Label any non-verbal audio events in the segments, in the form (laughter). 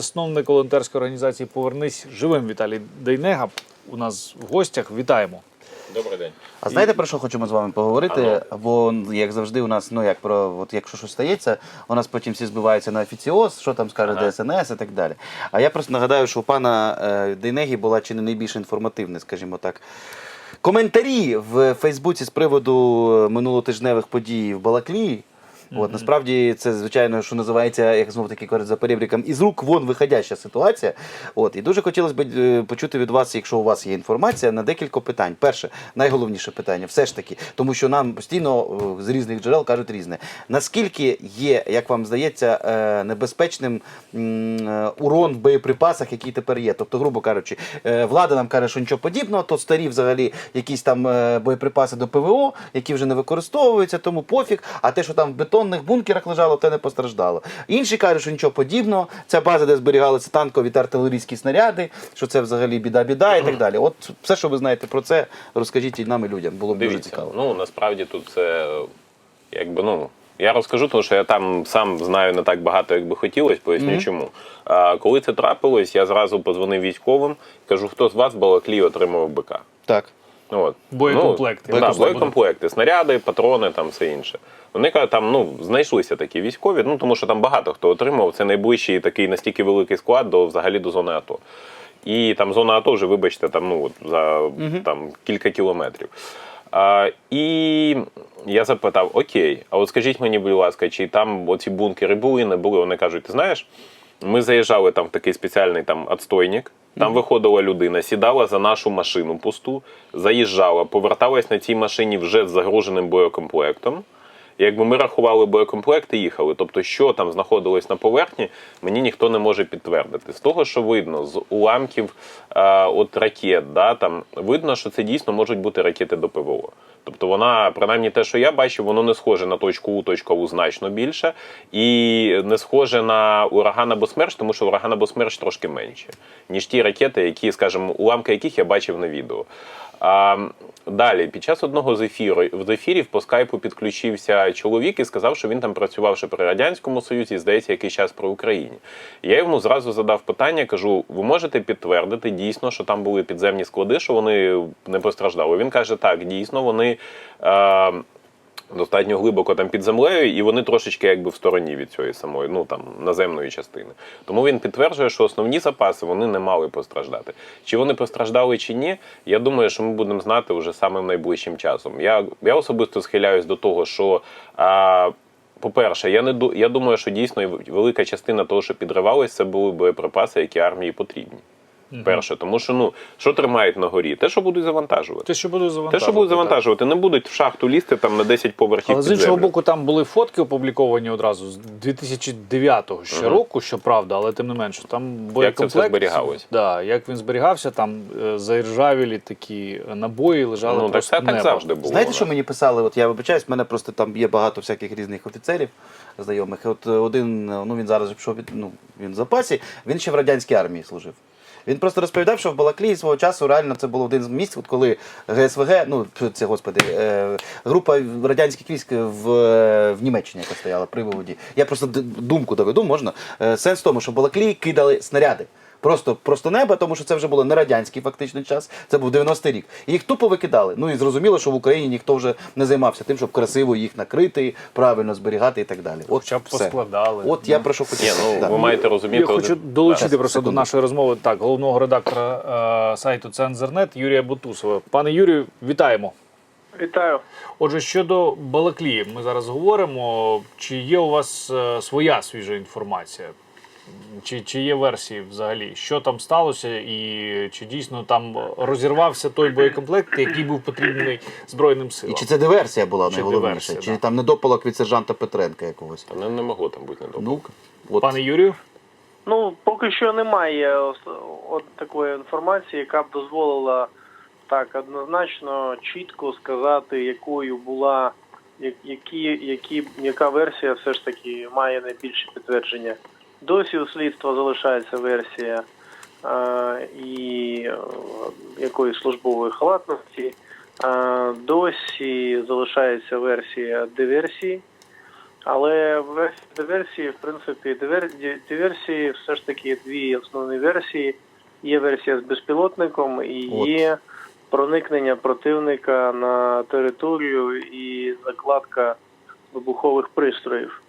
засновник волонтерської організації Повернись живим Віталій Дейнега. У нас в гостях. Вітаємо. Добрий день. А знаєте про що хочемо з вами поговорити? Бо як завжди, у нас, ну як про от якщо щось стається, у нас потім всі збиваються на офіціоз, що там скаже Ага. ДСНС і так далі. А я просто нагадаю, що у пана е, Дейнегі була чи не найбільш інформативна, скажімо так. Коментарі в Фейсбуці з приводу минулотижневих подій в Балаклії. От, насправді це, звичайно, що називається, як знову таки кажуть за перебріком, із рук вон виходяща ситуація. От, і дуже хотілося б е, почути від вас, якщо у вас є інформація, на декілька питань. Перше, найголовніше питання, все ж таки, тому що нам постійно е, з різних джерел кажуть різне. Наскільки є, як вам здається, е, небезпечним урон в боєприпасах, який тепер є? Тобто, грубо кажучи, влада нам каже, що нічого подібного, то старі взагалі якісь там боєприпаси до ПВО, які вже не використовуються, тому пофіг. А те, що там в бетонних бункерах лежало, те не постраждало. Інші кажуть, що нічого подібного. Ця база, де зберігалися танкові та артилерійські снаряди, що це взагалі біда-біда і так далі. От все, що ви знаєте про це, розкажіть і нам і людям. Було б дуже цікаво. ну насправді тут це якби ну. Я розкажу, тому що я там сам знаю не так багато, як би хотілося, поясню чому. А, коли це трапилось, я зразу позвонив військовим, кажу, хто з вас в Балаклії отримав БК. Так. От. Боєкомплекти. Ну, да, Боєкомплекти. снаряди, патрони, там все інше. Вони кажуть, там ну знайшлися такі військові, ну тому що там багато хто отримав. Це найближчий такий настільки великий склад до взагалі до зони АТО. І там зона АТО вже, вибачте, там ну от за там кілька кілометрів. А, і я запитав: Окей, а от скажіть мені, будь ласка, чи там оці бункери були, не були? Вони кажуть, ти знаєш, ми заїжджали там в такий спеціальний там отстойник. Там виходила людина, сідала за нашу машину пусту, заїжджала, поверталась на цій машині вже з загруженим боєкомплектом. Якби ми рахували боєкомплекти, їхали. Тобто, що там знаходилось на поверхні, мені ніхто не може підтвердити. З того, що видно, з уламків е, от ракет, да, там видно, що це дійсно можуть бути ракети до ПВО. Тобто вона, принаймні те, що я бачив, воно не схоже на точку У, точка У значно більше, і не схоже на ураган або смерч, тому що ураган або смерч трошки менше, ніж ті ракети, які, скажімо, уламки яких я бачив на відео. А, далі, під час одного з ефіру з ефірів по скайпу підключився чоловік і сказав, що він там працював ще при радянському союзі, здається, якийсь час при Україні. Я йому зразу задав питання, кажу: ви можете підтвердити дійсно, що там були підземні склади, що вони не постраждали? Він каже, так, дійсно, вони. Е, Достатньо глибоко там під землею, і вони трошечки якби в стороні від цієї самої, ну там наземної частини. Тому він підтверджує, що основні запаси вони не мали постраждати. Чи вони постраждали чи ні? Я думаю, що ми будемо знати вже самим найближчим часом. Я, я особисто схиляюсь до того, що. А, по-перше, я не я думаю, що дійсно велика частина того, що підривалось, це були боєприпаси, які армії потрібні. Перше, тому що ну що тримають на горі? Те, що будуть завантажувати. Те, що буду Те, що будуть так. завантажувати, не будуть в шахту лізти там на 10 поверхів. Але з іншого землю. боку, там були фотки опубліковані одразу з 2009 ще року, щоправда, але тим не менше, там боєкомплект. все зберігалось? Да, як він зберігався, там е, заіржавілі такі набої лежали ну так, просто це так завжди було. Знаєте, що мені писали? От я вибачаюсь, в мене просто там є багато всяких різних офіцерів знайомих. От е, один, е, ну він зараз пішов від, ну, він в запасі, він ще в радянській армії служив. Він просто розповідав, що в Балаклії свого часу реально це було один з місць, от коли ГСВГ, ну це господи, е, група радянських військ в, е, в Німеччині, яка стояла при виводі. Я просто думку доведу, можна. Е, Сенс в тому, що в Балаклії кидали снаряди. Просто просто неба, тому що це вже було не радянський фактично час, це був 90-й рік. І їх тупо викидали. Ну і зрозуміло, що в Україні ніхто вже не займався тим, щоб красиво їх накрити, правильно зберігати і так далі. От Хоча б все. поскладали. От я про що хотів. Ну ви маєте розуміти. Я хочу долучити Да. просто до нашої розмови так, головного редактора е, сайту Цензернет Юрія Бутусова. Пане Юрію, вітаємо. Вітаю. Отже, щодо Балаклії, ми зараз говоримо. Чи є у вас е, своя свіжа інформація? Чи, чи є версії взагалі? Що там сталося, і чи дійсно там розірвався той боєкомплект, який був потрібний Збройним силам? І чи це диверсія була Чи найголовніше? диверсія, чи да. там недопалок від сержанта Петренка якогось? Та не, не могло там бути недобре. Ну, от. Пане Юрію? Ну, поки що немає от такої інформації, яка б дозволила так однозначно чітко сказати, якою була які, які, яка версія все ж таки має найбільше підтвердження. Досі у слідства залишається версія і е, якоїсь службової халатності. Досі залишається версія диверсії. Але в версії диверсії, в принципі, дивер- диверсії все ж таки дві основні версії. Є версія з безпілотником і є проникнення противника на територію і закладка вибухових пристроїв.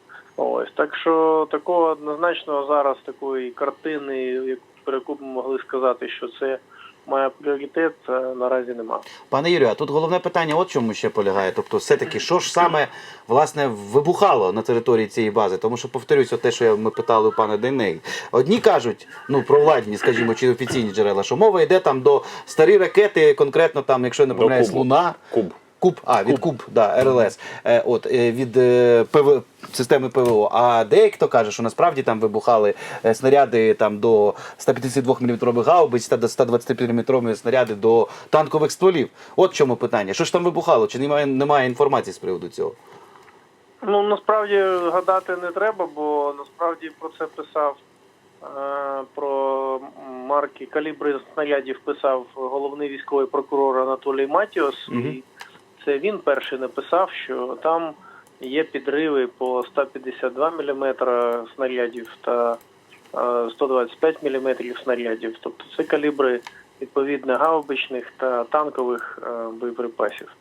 Ось так що такого однозначно зараз такої картини, про яку б ми могли сказати, що це має пріоритет, е, наразі немає. Пане Юрію, а тут головне питання, от чому ще полягає. Тобто, все-таки, що ж саме власне вибухало на території цієї бази? Тому що повторюся, те, що ми питали у пана Дейнеги. Одні кажуть, ну про владні, скажімо, чи офіційні джерела, що мова йде там до старі ракети, конкретно там, якщо я не помиляюсь, Луна. Куб. Куб, а від Куб, да, РЛС. Е, от е, від е, ПВ, системи ПВО. А дехто каже, що насправді там вибухали е, снаряди там до 152 мм гаубиць та до 125 мм снаряди до танкових стволів. От в чому питання. Що ж там вибухало? Чи немає, немає інформації з приводу цього? Ну насправді гадати не треба, бо насправді про це писав е, про марки калібри снарядів писав головний військовий прокурор Анатолій Матіос. Мгм. І це він перший написав, що там є підриви по 152 мм снарядів та е, 125 мм снарядів. Тобто це калібри відповідно гаубичних та танкових е, боєприпасів.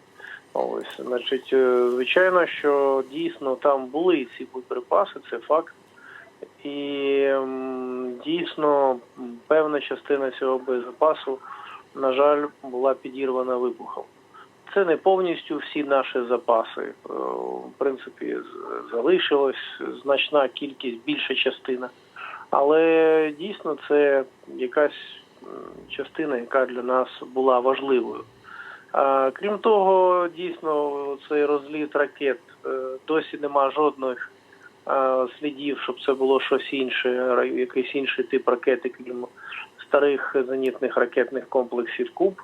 Ось, значить, е, звичайно, що дійсно там були ці боєприпаси, це факт. І дійсно певна частина цього боєзапасу, на жаль, була підірвана вибухом. Це не повністю всі наші запаси. Е, В принципі, залишилась значна кількість, більша частина. Але дійсно це якась частина, яка для нас була важливою. Крім того, дійсно, цей розліт ракет е, досі нема жодних слідів, щоб це було щось інше, якийсь інший тип ракети, крім старих зенітних ракетних комплексів Куб.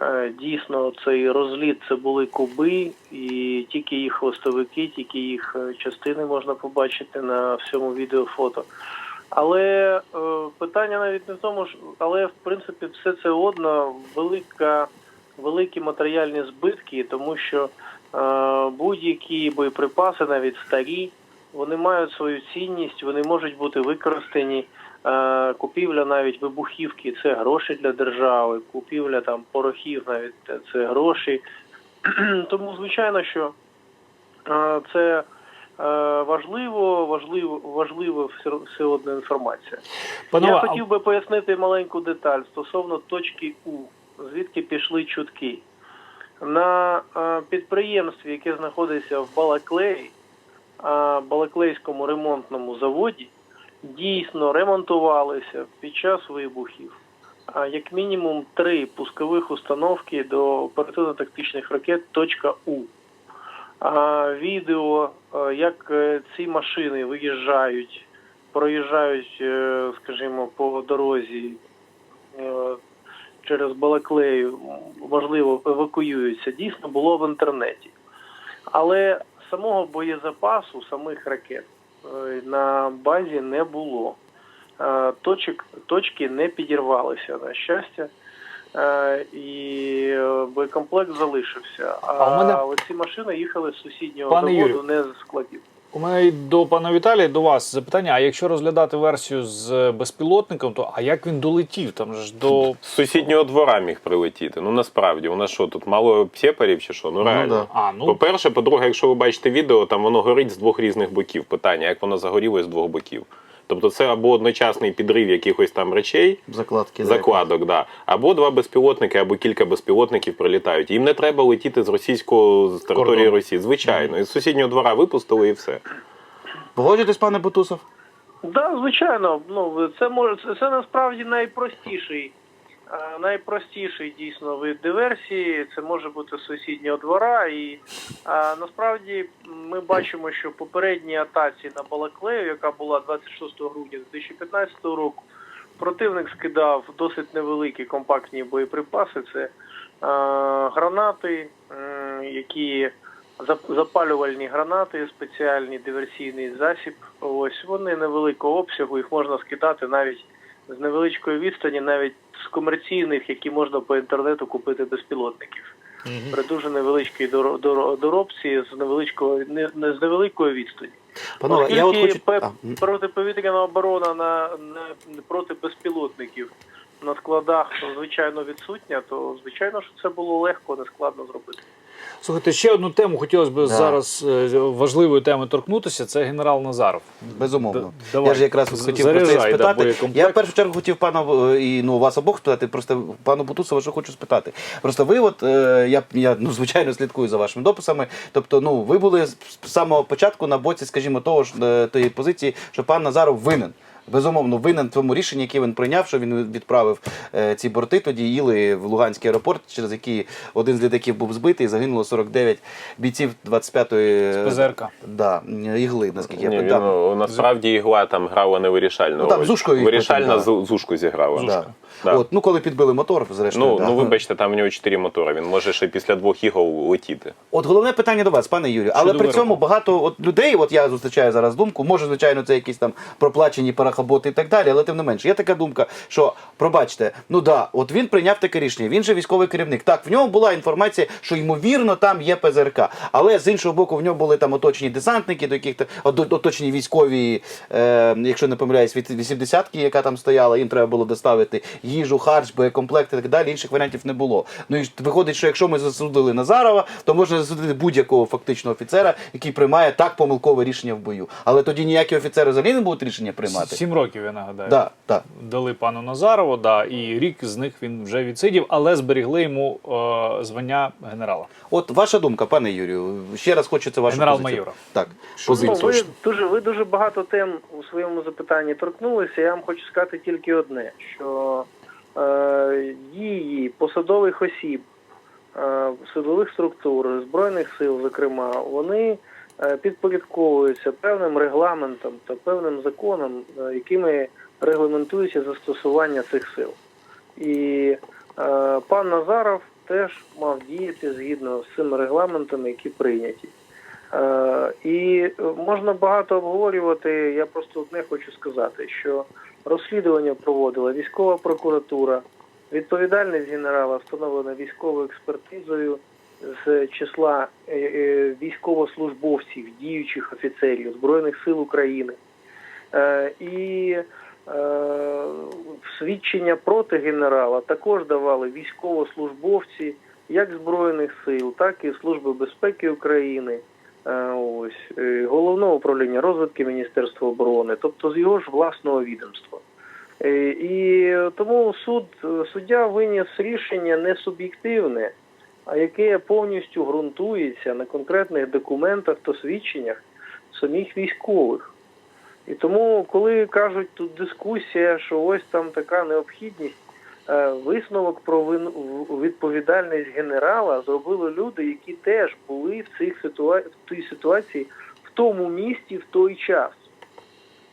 Е, Дійсно, цей розліт це були куби, і тільки їх хвостовики, тільки їх е, частини можна побачити на всьому відео фото. Але е, питання навіть не в тому, ж, але в принципі все це одно велика великі матеріальні збитки, тому що будь-які боєприпаси, навіть старі, вони мають свою цінність, вони можуть бути використані. Е, купівля навіть вибухівки це гроші для держави, купівля там порохів навіть це гроші. (clears throat) Тому, звичайно, що е, це е, важливо, важливо, важливо все, одна інформація. Панове, Я хотів би пояснити маленьку деталь стосовно точки У, звідки пішли чутки. На підприємстві, яке знаходиться в Балаклеї, Балаклейському ремонтному заводі, дійсно ремонтувалися під час вибухів а, як мінімум три пускових установки до оперативно-тактичних ракет точка У. А, відео, е, як е, ці машини виїжджають, проїжджають, е, скажімо, по дорозі через Балаклею, можливо, евакуюються, дійсно було в інтернеті. Але самого боєзапасу, самих ракет на базі не було. Е, Точок, точки не підірвалися, на щастя. Е, І е, боєкомплект залишився. А, А мене- оці машини їхали з сусіднього Пане заводу, Юрі. не з складів. У мене і до пана Віталія, до вас запитання. А якщо розглядати версію з безпілотником, то а як він долетів? Там ж до З сусіднього двора міг прилетіти. Ну насправді, у нас що, тут мало псепарів чи що? Ну реально. да. а ну По-перше, по-друге, якщо ви бачите відео, там воно горить з двох різних боків. Питання, як воно загоріло з двох боків. Тобто це або одночасний підрив якихось там речей, Закладки. закладок, да. або два безпілотники, або кілька безпілотників прилітають. Їм не треба летіти з російського з території Кордон. Росії. Звичайно, із сусіднього двора випустили і все. Погоджуєтесь, пане Бутусов? Да, звичайно, ну це може це, це насправді найпростіший, найпростіший дійсно вид диверсії. Це може бути з сусіднього двора. І е, насправді ми бачимо, що попередні атаці на Балаклею, яка була 26 грудня 2015 року, противник скидав досить невеликі компактні боєприпаси. Це е, гранати, м, які запалювальні гранати, спеціальний диверсійний засіб. Ось вони невеликого обсягу, їх можна скидати навіть з невеличкої відстані, навіть з комерційних, які можна по інтернету купити безпілотників. при дуже невеличкій дор дор доробці з невеличкого не, не з невеликої відстані. Панове, я от хочу. протиповітряна оборона на, на проти безпілотників на складах звичайно відсутня, то звичайно, що це було легко, нескладно зробити. Слухайте, ще одну тему хотілося б Да. зараз е, важливої теми торкнутися. Це генерал Назаров. Безумовно. Давай. Я ж якраз хотів про це заряджай, да, спитати. я в першу чергу хотів пана е, і ну вас обох спитати. Просто пану Бутусова, що хочу спитати. Просто ви, от е, я я ну звичайно слідкую за вашими дописами. Тобто, ну ви були з самого початку на боці, скажімо, того ж тої позиції, що пан Назаров винен. Безумовно, винен в тому рішенні, яке він прийняв, що він відправив е, ці борти. Тоді їли в Луганський аеропорт, через який один з літаків був збитий, загинуло 49 бійців 25-ї З ПЗРК. Да, ігли, наскільки я Ні, він, пам'ятаю. ну, насправді ігла там грала не вирішальну. Ну, там роль. з Ушкою їх Вирішальна да. з, з Ушку зіграла. Да. Да. От, ну коли підбили мотор, зрештою. Ну, да. ну вибачте, там в нього чотири мотори. Він може ще після двох ігол летіти. От головне питання до вас, пане Юрію. Але при цьому багато от людей, от я зустрічаю зараз думку, може, звичайно, це якісь там проплачені парахоботи і так далі, але тим не менше, є така думка, що пробачте, ну да, от він прийняв таке рішення, він же військовий керівник. Так, в нього була інформація, що ймовірно там є ПЗРК. Але з іншого боку, в нього були там оточені десантники, до яких оточені військові, е, якщо не помиляюсь, від 80-ки, яка там стояла, їм треба було доставити їжу, харч, боєкомплекти і так далі. Інших варіантів не було. Ну і виходить, що якщо ми засудили Назарова, то можна засудити будь-якого фактично офіцера, який приймає так помилкове рішення в бою. Але тоді ніякі офіцери взагалі не будуть рішення приймати. Сім років, я нагадаю. Да, да. Дали пану Назарову, да, і рік з них він вже відсидів, але зберігли йому е, звання генерала. От ваша думка, пане Юрію, ще раз хочеться вашу Генерал-майора. позицію. Так, Ну, позицію. ви дуже ви дуже багато тем у своєму запитанні торкнулися. Я вам хочу сказати тільки одне: що е, дії посадових осіб, е, силових структур, збройних сил, зокрема, вони підпорядковуються певним регламентом та певним законом, е, якими регламентується застосування цих сил. І е, пан Назаров теж мав діяти згідно з цими регламентами, які прийняті. Е, І можна багато обговорювати. Я просто одне хочу сказати, що розслідування проводила військова прокуратура, відповідальність генерала встановлена військовою експертизою з числа е, е, військовослужбовців, діючих офіцерів Збройних сил України. Е, І свідчення проти генерала також давали військовослужбовці як Збройних сил, так і Служби безпеки України, ось головного управління розвитки Міністерства оборони, тобто з його ж власного відомства. І тому суд суддя виніс рішення не суб'єктивне, яке повністю ґрунтується на конкретних документах та свідченнях самих військових. І тому, коли кажуть тут дискусія, що ось там така необхідність, е, висновок про відповідальність генерала зробили люди, які теж були в цих ситуа... в тій ситуації в тому місті в той час.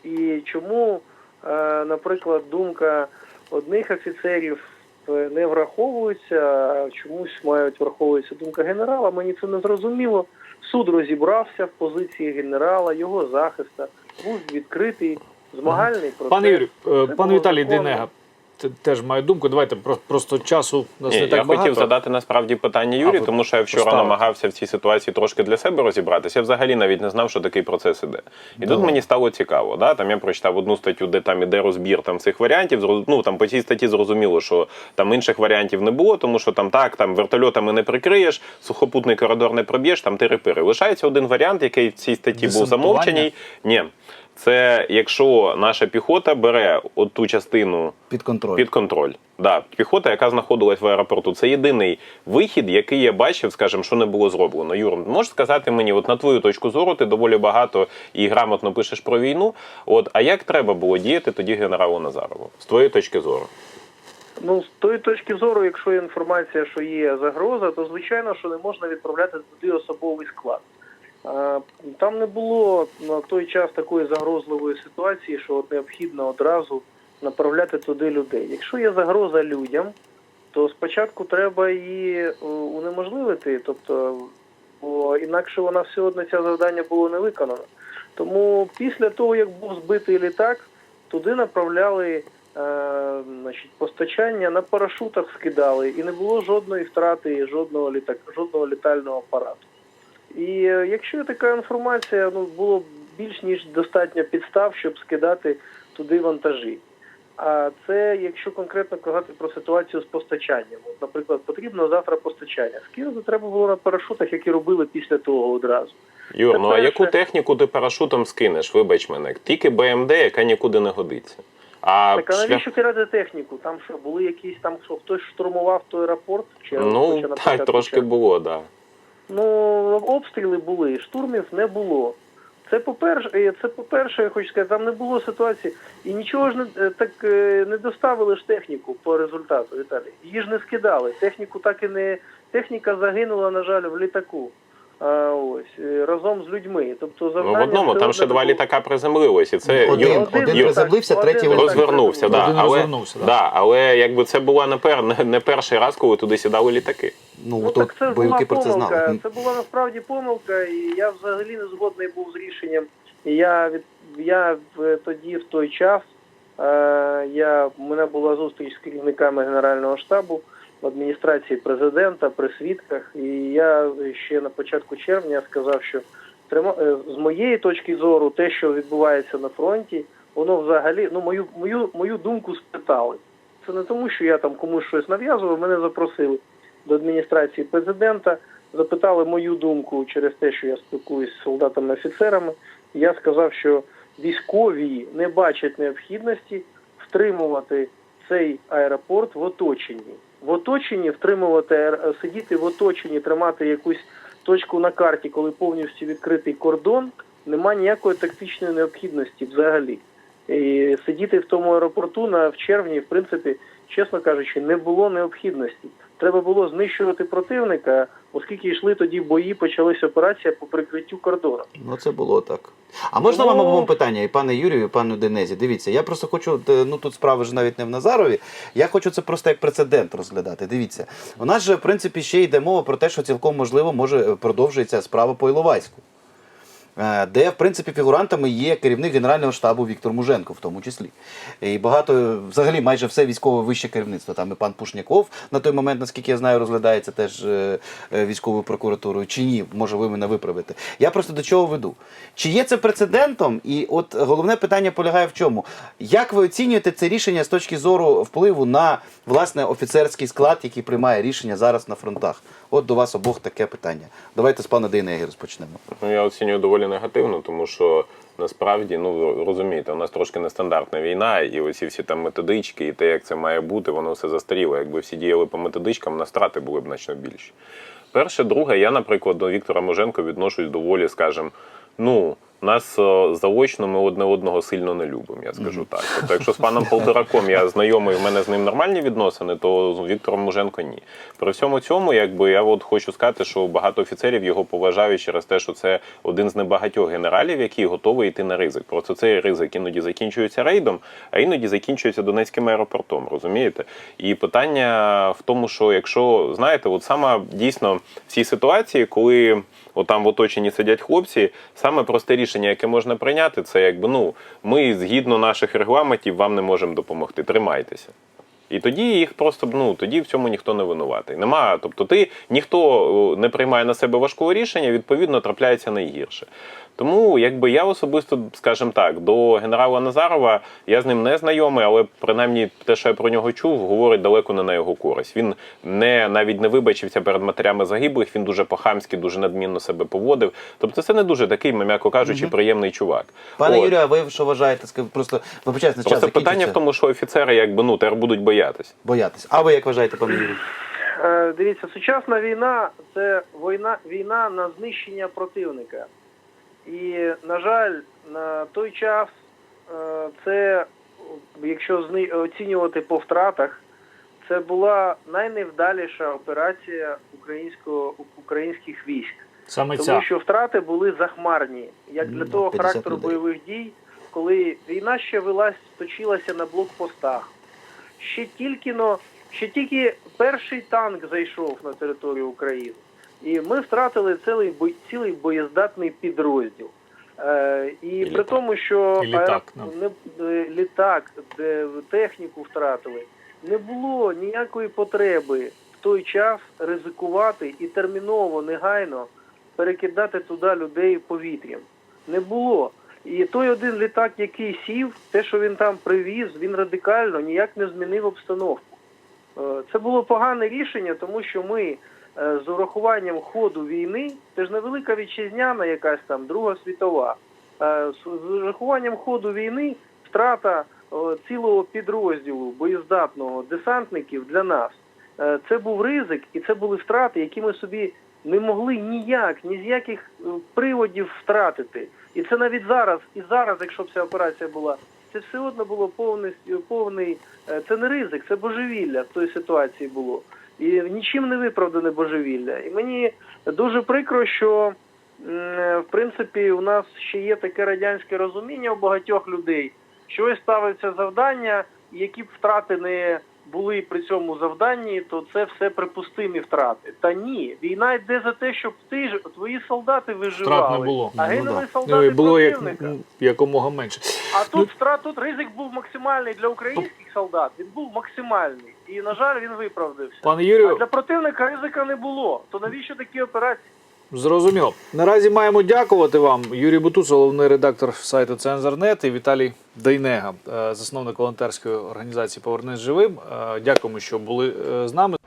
І чому, е, наприклад, думка одних офіцерів не враховуються, чомусь мають враховуватися думка генерала, мені це не зрозуміло. Суд розібрався в позиції генерала, його захиста, був відкритий змагальний процес. Пане е, Це пан було Віталій. Денега теж має думку. Давайте просто часу у нас Ні, не так я багато. хотів задати насправді питання Юрі, ви тому що я вчора поставите. намагався в цій ситуації трошки для себе розібратися. Я взагалі навіть не знав, що такий процес іде. І тут мені стало цікаво. Да? Там я прочитав одну статтю, де там іде розбір там цих варіантів. Ну там по цій статті зрозуміло, що там інших варіантів не було, тому що там так, там вертольотами не прикриєш, сухопутний коридор не проб'єш, там тири-пири. Лишається один варіант, який в цій статті був замовчений. Ні. Це якщо наша піхота бере от ту частину Під контроль. під контроль. Да, піхота, яка знаходилась в аеропорту, це єдиний вихід, який я бачив, скажімо, що не було зроблено. Юр, можеш сказати мені, от на твою точку зору, ти доволі багато і грамотно пишеш про війну. От а як треба було діяти тоді генералу Назарову? З твоєї точки зору? Ну, з тої точки зору, якщо є інформація, що є загроза, то звичайно, що не можна відправляти туди особовий склад. Там не було на той час такої загрозливої ситуації, що необхідно одразу направляти туди людей. Якщо є загроза людям, то спочатку треба її е, унеможливити, тобто, бо інакше вона все одно це завдання було не виконано. Тому після того, як був збитий літак, туди направляли е, значить, постачання на парашутах скидали, і не було жодної втрати жодного літак, жодного літального апарату. І е, якщо така інформація, ну було б більш ніж достатньо підстав, щоб скидати туди вантажі. А це якщо конкретно казати про ситуацію з постачанням. От, наприклад, потрібно завтра постачання. Скинути треба було на парашутах, які робили після того одразу. Юр, ну а яку техніку ти парашутом скинеш? Вибач мене, тільки БМД, яка нікуди не годиться. А, Так, а навіщо кидати техніку? Там що, були якісь там, що хтось штурмував той аеропорт? Чи ну так, трошки було, да. Ну, обстріли були, штурмів не було. Це по-перше, е, це по-перше, я хочу сказати, там не було ситуації. І нічого ж не е, так е, не доставили ж техніку по результату, Віталій. Її ж не скидали. Техніку так і не. Техніка загинула, на жаль, в літаку. Ось е, разом з людьми. Тобто Ну, завдання в одному, там ще два літака приземлилось, і це Один, Юр, один один Юр, приземлився, третій розвернувся, да, Один але, розвернувся, да. да, але якби це була не, пер, не, не перший раз, коли туди сідали літаки. Ну, Ну, так це була бойовики про це помилка. знали. Це була насправді помилка, і я взагалі не згодний був з рішенням. І я від я в тоді, в той час, е, я у мене була зустріч з керівниками Генерального штабу в адміністрації президента при свідках. І я ще на початку червня сказав, що е, з моєї точки зору, те, що відбувається на фронті, воно взагалі ну мою мою мою думку спитали. Це не тому, що я там комусь щось нав'язував, мене запросили до адміністрації президента, запитали мою думку через те, що я спілкуюсь з солдатами офіцерами. Я сказав, що військові не бачать необхідності втримувати цей аеропорт в оточенні. В оточенні втримувати сидіти в оточенні, тримати якусь точку на карті, коли повністю відкритий кордон, нема ніякої тактичної необхідності взагалі. І сидіти в тому аеропорту на в червні, в принципі, чесно кажучи, не було необхідності. Треба було знищувати противника, оскільки йшли тоді бої, почалась операція по прикриттю кордону. Ну, це було так. А можна Ну- вам обом питання, і пане Юрію, і пану Денезі? Дивіться, я просто хочу, е, ну тут справа ж навіть не в Назарові. Я хочу це просто як прецедент розглядати. Дивіться, у нас же, в принципі, ще йде мова про те, що цілком можливо може е, продовжується справа по Іловайську. Е, Де, в принципі, фігурантами є керівник Генерального штабу Віктор Муженко, в тому числі. І багато, взагалі, майже все військове вище керівництво. Там і пан Пушняков на той момент, наскільки я знаю, розглядається теж е, е, військовою прокуратурою. Чи ні, може ви мене виправите. Я просто до чого веду. Чи є це прецедентом? І от головне питання полягає в чому? Як ви оцінюєте це рішення з точки зору впливу на власне офіцерський склад, який приймає рішення зараз на фронтах? От до вас обох таке питання. Давайте з пана Дейнеги розпочнемо. Ну, я оцінюю доволі негативно, тому що насправді, ну розумієте, у нас трошки нестандартна війна, і оці всі там методички, і те, як це має бути, воно все застаріло. Якби всі діяли по методичкам, на страти були б значно більші. Перше, друге, я, наприклад, до Віктора Моженко відношусь доволі, скажімо, ну. Нас е, заочно ми одне одного сильно не любимо, я скажу так. Тобто, якщо з паном Полтораком я знайомий, в мене з ним нормальні відносини, то з Віктором Муженко ні. При всьому цьому, якби я от хочу сказати, що багато офіцерів його поважають через те, що це один з небагатьох генералів, який готовий йти на ризик. Просто цей ризик іноді закінчується рейдом, а іноді закінчується Донецьким аеропортом. Розумієте? І питання в тому, що якщо знаєте, от саме дійсно в цій ситуації, коли отам в оточенні сидять хлопці, саме просте рішення, яке можна прийняти, це якби ну ми згідно наших регламентів вам не можемо допомогти. Тримайтеся. І тоді їх просто ну тоді в цьому ніхто не винуватий. Нема, тобто ти ніхто не приймає на себе важкого рішення, відповідно трапляється найгірше. Тому, якби я особисто, скажімо так, до генерала Назарова я з ним не знайомий, але принаймні те, що я про нього чув, говорить далеко не на його користь. Він не навіть не вибачився перед матерями загиблих. Він дуже по-хамськи, дуже надмінно себе поводив. Тобто, це не дуже такий, м'яко кажучи, приємний чувак. Пане От. Юрію, а ви що вважаєте? Просто вибачайте, час Просто питання в тому, що офіцери якби ну тепер будуть боятись. Боятись. А ви як вважаєте, пане Юрію? Е, Дивіться, сучасна війна це війна, війна на знищення противника. І, на жаль, на той час е, це, якщо оцінювати по втратах, це була найневдаліша операція українського українських військ. Саме Тому що втрати були захмарні, як для того характеру бойових дій, коли війна ще велась, точилася на блокпостах. Ще тільки но, ще тільки перший танк зайшов на територію України, і ми втратили цілий цілий боєздатний підрозділ. Е, і, І при літак. тому, що І літак, аеро- ну. не, е, літак, де техніку втратили, не було ніякої потреби в той час ризикувати і терміново, негайно перекидати туди людей повітрям. Не було. І той один літак, який сів, те, що він там привіз, він радикально ніяк не змінив обстановку. Е, Це було погане рішення, тому що ми е, з урахуванням ходу війни, це ж невелика вітчизняна якась там Друга світова. е, З урахуванням ходу війни втрата е, цілого підрозділу боєздатного десантників для нас. е, Це був ризик, і це були втрати, які ми собі не могли ніяк, ні з яких е, приводів втратити. І це навіть зараз, і зараз, якщо б ця операція була, це все одно було повний. е, Це не ризик, це божевілля в той ситуації було. І нічим не виправдане божевілля. І мені дуже прикро, що в принципі у нас ще є таке радянське розуміння у багатьох людей, що ось ставиться завдання, які б втрати не були при цьому завданні, то це все припустимі втрати. Та ні, війна йде за те, щоб ти ж твої солдати виживали. Втрат не було. А Ну, гинули да. солдати Ну, було противника. м, якомога менше. А тут втрат, тут ризик був максимальний для українських солдат. Він був максимальний. І, на жаль, він виправдався. Пане А Юрію, для противника ризика не було. То навіщо такі операції? Зрозуміло. Наразі маємо дякувати вам. Юрій Бутус, головний редактор сайту Цензорнет, і Віталій Дейнега, е, засновник волонтерської організації Повернись живим. Е, Дякуємо, що були е, з нами.